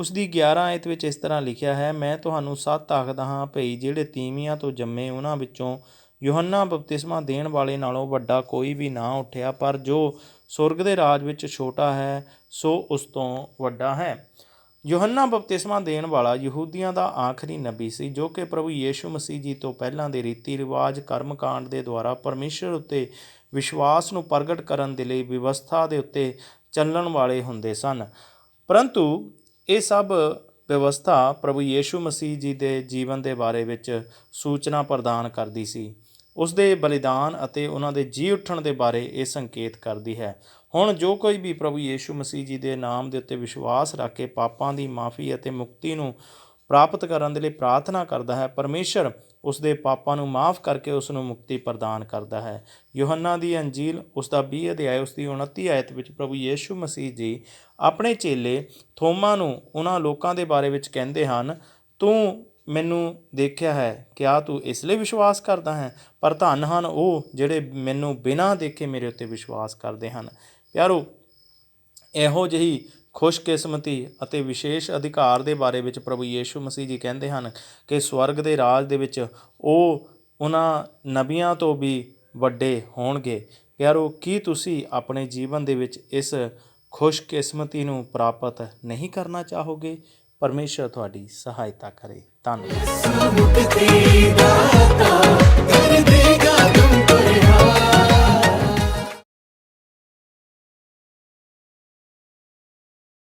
ਉਸ ਦੀ 11 ਆਇਤ ਵਿੱਚ ਇਸ ਤਰ੍ਹਾਂ ਲਿਖਿਆ ਹੈ, ਮੈਂ ਤੁਹਾਨੂੰ ਸੱਤ ਆਖਦਾ ਹਾਂ ਭਈ ਜਿਹੜੇ ਤੀਵੀਆਂ ਤੋਂ ਜੰਮੇ ਉਹਨਾਂ ਵਿੱਚੋਂ ਯੋਹੰਨਾ ਬਪਤਿਸਮਾ ਦੇਣ ਵਾਲੇ ਨਾਲੋਂ ਵੱਡਾ ਕੋਈ ਵੀ ਨਾ ਉੱਠਿਆ, ਪਰ ਜੋ ਸੁਰਗ ਦੇ ਰਾਜ ਵਿੱਚ ਛੋਟਾ ਹੈ, ਸੋ ਉਸ ਤੋਂ ਵੱਡਾ ਹੈ। ਯੋਹੰਨਾ ਬਪਤਿਸਮਾ ਦੇਣ ਵਾਲਾ ਯਹੂਦੀਆਂ ਦਾ ਆਖਰੀ ਨਬੀ ਸੀ, ਜੋ ਕਿ ਪ੍ਰਭੂ ਯੀਸ਼ੂ ਮਸੀਹ ਜੀ ਤੋਂ ਪਹਿਲਾਂ ਦੇ ਰੀਤੀ ਰਿਵਾਜ, ਕਰਮਕਾਂਡ ਦੇ ਦੁਆਰਾ ਪਰਮੇਸ਼ਰ ਉੱਤੇ ਵਿਸ਼ਵਾਸ ਨੂੰ ਪ੍ਰਗਟ ਕਰਨ ਦੇ ਲਈ ਵਿਵਸਥਾ ਦੇ ਉੱਤੇ ਚੱਲਣ ਵਾਲੇ ਹੁੰਦੇ ਸਨ। ਪਰੰਤੂ ਇਹ ਸਭ ਵਿਵਸਥਾ ਪ੍ਰਭੂ ਯੀਸ਼ੂ ਮਸੀਹ ਜੀ ਦੇ ਜੀਵਨ ਦੇ ਬਾਰੇ ਵਿੱਚ ਸੂਚਨਾ ਪ੍ਰਦਾਨ ਕਰਦੀ ਸੀ। ਉਸ ਦੇ ਬਲੀਦਾਨ ਅਤੇ ਉਹਨਾਂ ਦੇ ਜੀ ਉੱਠਣ ਦੇ ਬਾਰੇ ਇਹ ਸੰਕੇਤ ਕਰਦੀ ਹੈ। ਹੁਣ ਜੋ ਕੋਈ ਵੀ ਪ੍ਰਭੂ ਯੀਸ਼ੂ ਮਸੀਹ ਜੀ ਦੇ ਨਾਮ ਦੇ ਉੱਤੇ ਵਿਸ਼ਵਾਸ ਰੱਖ ਕੇ ਪਾਪਾਂ ਦੀ ਮਾਫੀ ਅਤੇ ਮੁਕਤੀ ਨੂੰ ਪ੍ਰਾਪਤ ਕਰਨ ਦੇ ਲਈ ਪ੍ਰਾਰਥਨਾ ਕਰਦਾ ਹੈ, ਪਰਮੇਸ਼ਰ ਉਸ ਦੇ ਪਾਪਾਂ ਨੂੰ ਮਾਫ ਕਰਕੇ ਉਸ ਨੂੰ ਮੁਕਤੀ ਪ੍ਰਦਾਨ ਕਰਦਾ ਹੈ। ਯੋਹੰਨਾ ਦੀ ਅੰਜੀਲ ਉਸ ਦਾ 20 ਅਧਿਆਇ ਉਸ ਦੀ 29 ਆਇਤ ਵਿੱਚ ਪ੍ਰਭੂ ਯੀਸ਼ੂ ਮਸੀਹ ਜੀ ਆਪਣੇ ਚੇਲੇ ਥੋਮਾ ਨੂੰ ਉਹਨਾਂ ਲੋਕਾਂ ਦੇ ਬਾਰੇ ਵਿੱਚ ਕਹਿੰਦੇ ਹਨ, ਤੂੰ ਮੈਨੂੰ ਦੇਖਿਆ ਹੈ, ਕਿਆ ਤੂੰ ਇਸ ਲਈ ਵਿਸ਼ਵਾਸ ਕਰਦਾ ਹੈ? ਪਰ ਧੰਨ ਹਨ ਉਹ ਜਿਹੜੇ ਮੈਨੂੰ ਬਿਨਾਂ ਦੇਖੇ ਮੇਰੇ ਉੱਤੇ ਵਿਸ਼ਵਾਸ ਕਰਦੇ ਹਨ। ਪਿਆਰੋ, ਇਹੋ ਜਿਹੀ ਖੁਸ਼ਕਿਸਮਤੀ ਅਤੇ ਵਿਸ਼ੇਸ਼ ਅਧਿਕਾਰ ਦੇ ਬਾਰੇ ਵਿੱਚ ਪ੍ਰਭੂ ਯੀਸ਼ੂ ਮਸੀਹ ਜੀ ਕਹਿੰਦੇ ਹਨ ਕਿ ਸਵਰਗ ਦੇ ਰਾਜ ਦੇ ਵਿੱਚ ਉਹ ਉਹਨਾਂ ਨਬੀਆਂ ਤੋਂ ਵੀ ਵੱਡੇ ਹੋਣਗੇ। ਪਿਆਰੋ, ਕੀ ਤੁਸੀਂ ਆਪਣੇ ਜੀਵਨ ਦੇ ਵਿੱਚ ਇਸ ਖੁਸ਼ਕਿਸਮਤੀ ਨੂੰ ਪ੍ਰਾਪਤ ਨਹੀਂ ਕਰਨਾ ਚਾਹੋਗੇ? ਪਰਮੇਸ਼ਰ ਤੁਹਾਡੀ ਸਹਾਇਤਾ ਕਰੇ। ਧੰਨਵਾਦ।